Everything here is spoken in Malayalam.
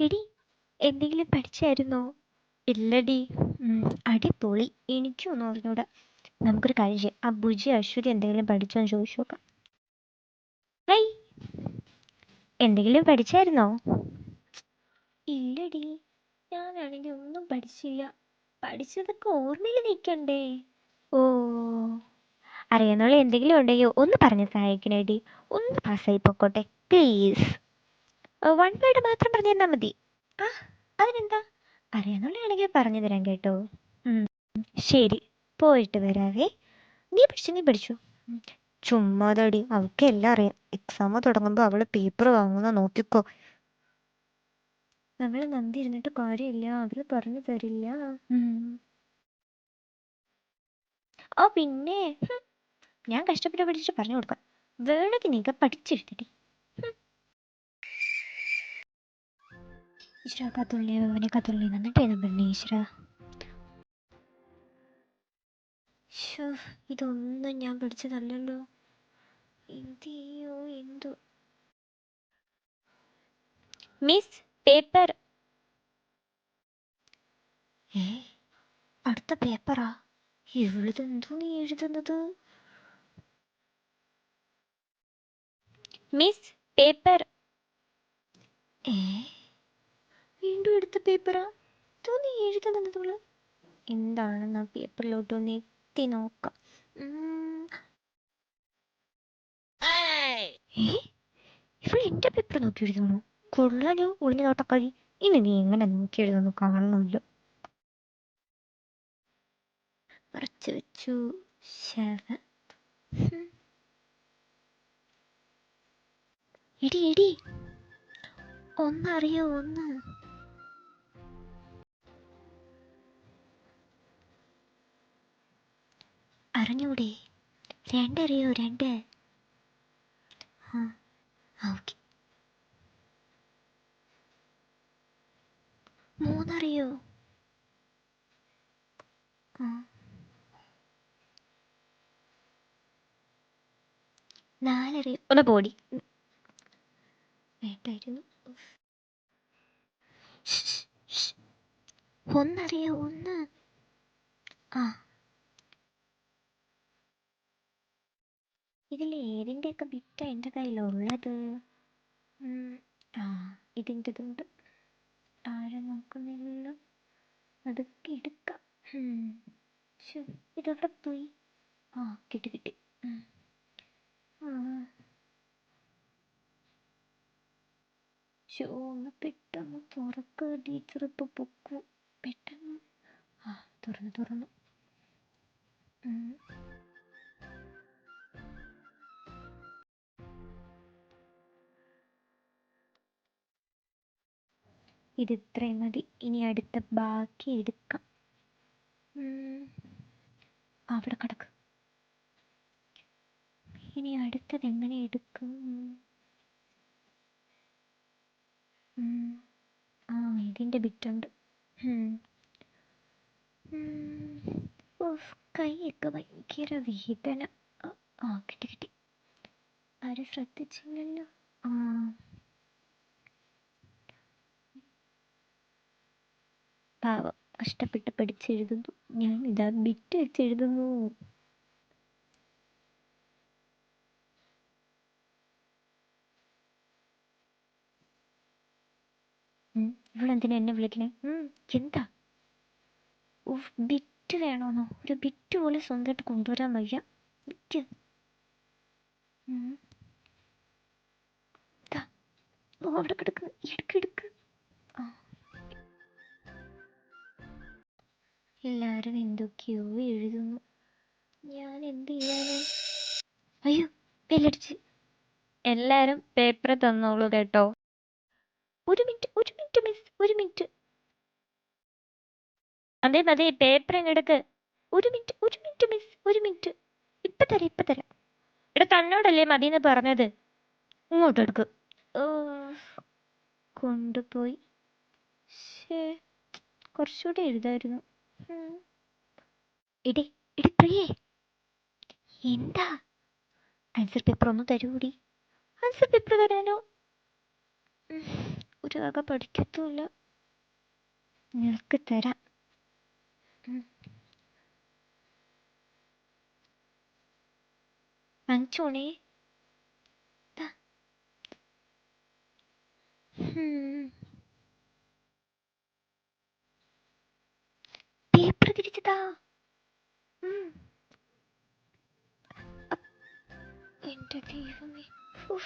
എടി എന്തെങ്കിലും പഠിച്ചായിരുന്നോ? ഇല്ലടി. ഉം, അടിപൊളി എനിക്കൊന്നും അറിഞ്ഞൂടാ. നമുക്കൊരു കാര്യം ചെയ്യാം. ആ ബുജി അശ്വതി എന്തെങ്കിലും പഠിച്ചോന്ന് ചോദിച്ചു നോക്കാം. ഹൈ. എന്തെങ്കിലും പഠിച്ചായിരുന്നോ? ഇല്ലടി. ഞാനാണെങ്കിൽ ഒന്നും പഠിച്ചില്ല. പഠിച്ചതൊക്കെ ഓർമ്മയിൽ നിൽക്കണ്ടേ. ഓ. അറിയാന്നുള്ള എന്തെങ്കിലും ഉണ്ടെങ്കിൽ ഒന്ന് പറഞ്ഞ് സഹായിക്കണേടി. ഒന്ന് പാസ്സായി പൊക്കോട്ടെ പ്ലീസ് വൺ വേർഡ് മാത്രം പറഞ്ഞു തന്നാൽ മതി. ആ അതിനെന്താ? അറിയാന്നുള്ളതാണെങ്കിൽ പറഞ്ഞു തരാം കേട്ടോ. ശരി പോയിട്ട് വരാവേ. നീ പഠിച്ചു നീ പഠിച്ചു? ചുമ്മാതടി അവൾക്ക് എല്ലാം അറിയാം. എക്സാം തുടങ്ങുമ്പോൾ അവൾ പേപ്പർ വാങ്ങുന്ന നോക്കിക്കോ. നമ്മൾ നന്ദി ഇരുന്നിട്ട് കാര്യമില്ല അവർ പറഞ്ഞു തരില്ല. ഓ പിന്നെ. ഞാൻ കഷ്ടപ്പെട്ട് പഠിച്ചിട്ട് പറഞ്ഞു കൊടുക്കാം. വേണമെങ്കിൽ നീക്ക പഠിച്ചെഴുതടി ഈശ്വര കത്തുള്ളി അവനെ കത്തുള്ളി നന്നിട്ടായിരുന്നു പെണ്ണി ഈശ്വര ശ്ശോ, ഇതൊന്നും ഞാൻ പഠിച്ചതല്ലല്ലോ. എന്ത് ചെയ്യോ എന്തോ മിസ് പേപ്പർ ഏ അടുത്ത പേപ്പറാ? എഴുതെന്തോ നീ എഴുതുന്നത്? മിസ് പേപ്പർ ഏ വീണ്ടും എടുത്ത പേപ്പറാ? തോന്നി നീ എഴുതുന്നത് തോൾ എന്താണെന്ന് ആ പേപ്പറിലോട്ട് ഒന്ന് എത്തി നോക്കാം. ഇവിടെ എന്റെ പേപ്പർ നോക്കി എഴുതുന്നു. കൊള്ളാലോ ഒളിഞ്ഞു നോട്ടക്കാരി ഇനി നീ എങ്ങനെ നോക്കി എഴുതുന്നു കാണണമല്ലോ മറച്ചു വെച്ചു. ഇടി ഇടി ഒന്നറിയോ ഒന്ന്. അറിഞ്ഞൂടെ രണ്ടറിയോ രണ്ട്? ആ ഓക്കെ. മൂന്നറിയോ? നാലറിയോ? ഒന്ന് പോടി. വേണ്ടായിരുന്നു. ഒന്നറിയോ? ഒന്ന്. ആ. ഏതിന്റെയൊക്കെ വിത്ത് എന്റെ കയ്യിലുള്ളത്. ആ ഇതിന്റെതുണ്ട് ആരും നോക്കുന്നില്ല അതൊക്കെ എടുക്കാം. ഇതെവിടെ പോയി? ആ കിട്ടി കിട്ടി. ഒന്ന് പെട്ടെന്ന് തുറക്ക് ടീച്ചർ ഇപ്പൊ പൊക്കു. പെട്ടെന്ന്. ആ തുറന്നു തുറന്നു. ഉം. ഇത് ഇത്രയും മതി. ഇനി അടുത്ത ബാക്കി എടുക്കാം. അവിടെ കിടക്ക്. ഇനി അടുത്തത് എങ്ങനെ എടുക്കും? ആ ഇതിന്റെ ബിറ്റുണ്ട്. കൈയൊക്കെ ഭയങ്കര വേദന. ആ കിട്ടി കിട്ടി. ആരും ശ്രദ്ധിച്ചില്ലല്ലോ? ആ. പാവം. കഷ്ടപ്പെട്ട് പഠിച്ചെഴുതുന്നു. ഞാൻ ഇതാ ബിറ്റ് വെച്ചെഴുതുന്നു. ഇവളെന്തിനാ എന്നെ വിളിക്കണേ? എന്താ? ബിറ്റ് വേണോന്നോ? ഒരു ബിറ്റ് പോലെ സ്വന്തമായിട്ട് കൊണ്ടുവരാൻ വയ്യ. ബിറ്റ് അവിടെ കിടക്ക് എടുക്ക്. എല്ലാവരും എന്തൊക്കെയോ എഴുതുന്നു. ഞാൻ എന്ത് ചെയ്യാനാ? അയ്യോ ബെല്ലടിച്ച്. എല്ലാരും പേപ്പർ തന്നോളൂ കേട്ടോ. ഒരു മിനിറ്റ് ഒരു മിനിറ്റ് മിസ് ഒരു മിനിറ്റ് അതെ അതെ പേപ്പർ എടുക്ക്. ഒരു മിനിറ്റ് ഒരു മിനിറ്റ് മിസ് ഒരു മിനിറ്റ് ഇപ്പൊ തരാം ഇപ്പൊ തരാം. ഇവിടെ തന്നോടല്ലേ മതിന്ന് പറഞ്ഞത്. ഇങ്ങോട്ട് എടുക്ക്. കൊണ്ടുപോയി. കുറച്ചുകൂടെ എഴുതായിരുന്നു. എടി എടി പ്രിയേ. എന്താ? ആൻസർ പേപ്പർ ഒന്ന് തരൂടി. Answer paper തരാനോ? ഒരു വക പഠിക്കത്തുമില്ല. നിനക്ക് തരാം. വാങ്ങിച്ചോണേ. ദാ. ഉം. പേപ്പർ